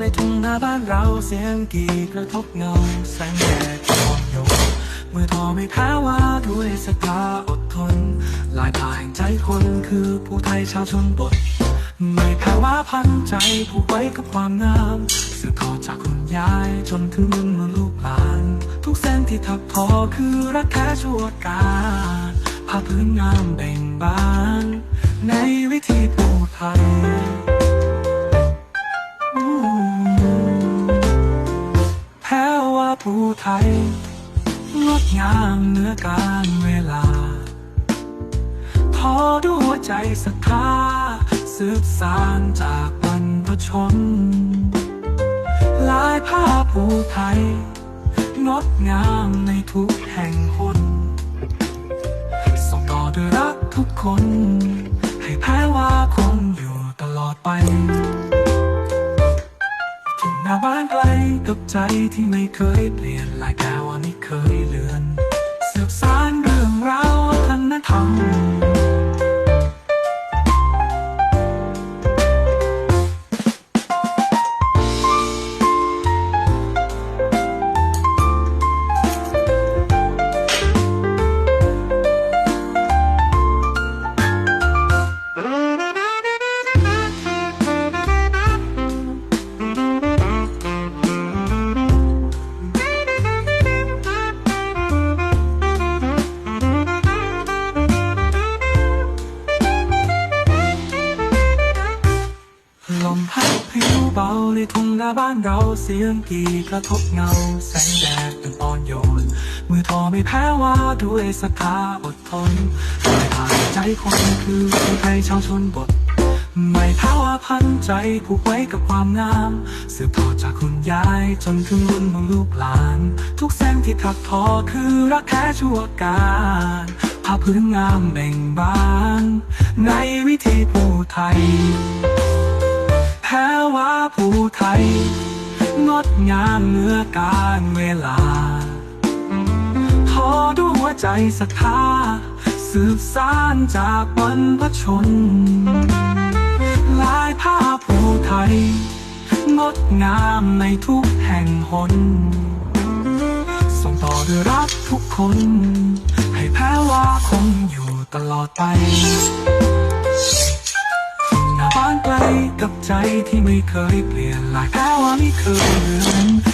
ในทุ่งนาบ้านเราเสียงกีกระทบเงาแสงแดดอ่อนโยนเมื่อทอไม่แพ้ว่าด้วยสตาอดทน ลายผ้าแห่งใจคนคือผู้ไทยชาวชนบท ไม่แพ้ว่าพันใจผูกไว้กับความงามสืบทอดจากคุณยายจนถึงรุ่นลูกหลาน ทุกเส้นที่ถักทอคือรักแค่ชั่วการผ้าพื้นงามเบ่งบาน ในวิธีปูไทย ว่าผู้ไทยงดงามเหนือการเวลาทอด้วยหัวใจศรัทธาสืบสานจากบรรพชน ลายผ้าผู้ไทย งดงามในทุกแห่งหนส่งต่อด้วยรักทุกคน ให้แพ้ว่าคงอยู่ตลอดไป บ้านไกลกับใจที่ไม่เคยเปลี่ยนลายแก้ว่าไม่เคยเลือนสืบสานเรื่องราว ในทุ่งนาบ้านเราเสียงกีกระทบเงา แสงแดดเป็นอ่อนโยน มือทอไม่แพ้ว่าด้วยศรัทธาอดทนไม่ผ่านใจคนคือคนไทยชาวชนบท ไม่แพ้ว่าพันใจผูกไว้กับความงาม สืบทอดจากคุณยายจนถึงรุ่นของลูกหลาน ทุกเส้นที่ถักทอคือรักแท้ชั่วการผ้าพื้นงามเบ่งบาน ในวิธีผู้ไทย แพ้ว่าผู้ไทย งดงามเหนือการเวลาทอด้วยหัวใจศรัทธาสืบสานจากบรรพชน ลายผ้าผู้ไทย งดงามในทุกแห่งหน ส่งต่อด้วยรักทุกคน ให้แพ้ว่าคงอยู่ตลอดไป กับใจที่ไม่เคยเปลี่ยนลายแค่ว่าไม่เคยเลือนสืบสานเรื่อนธรรม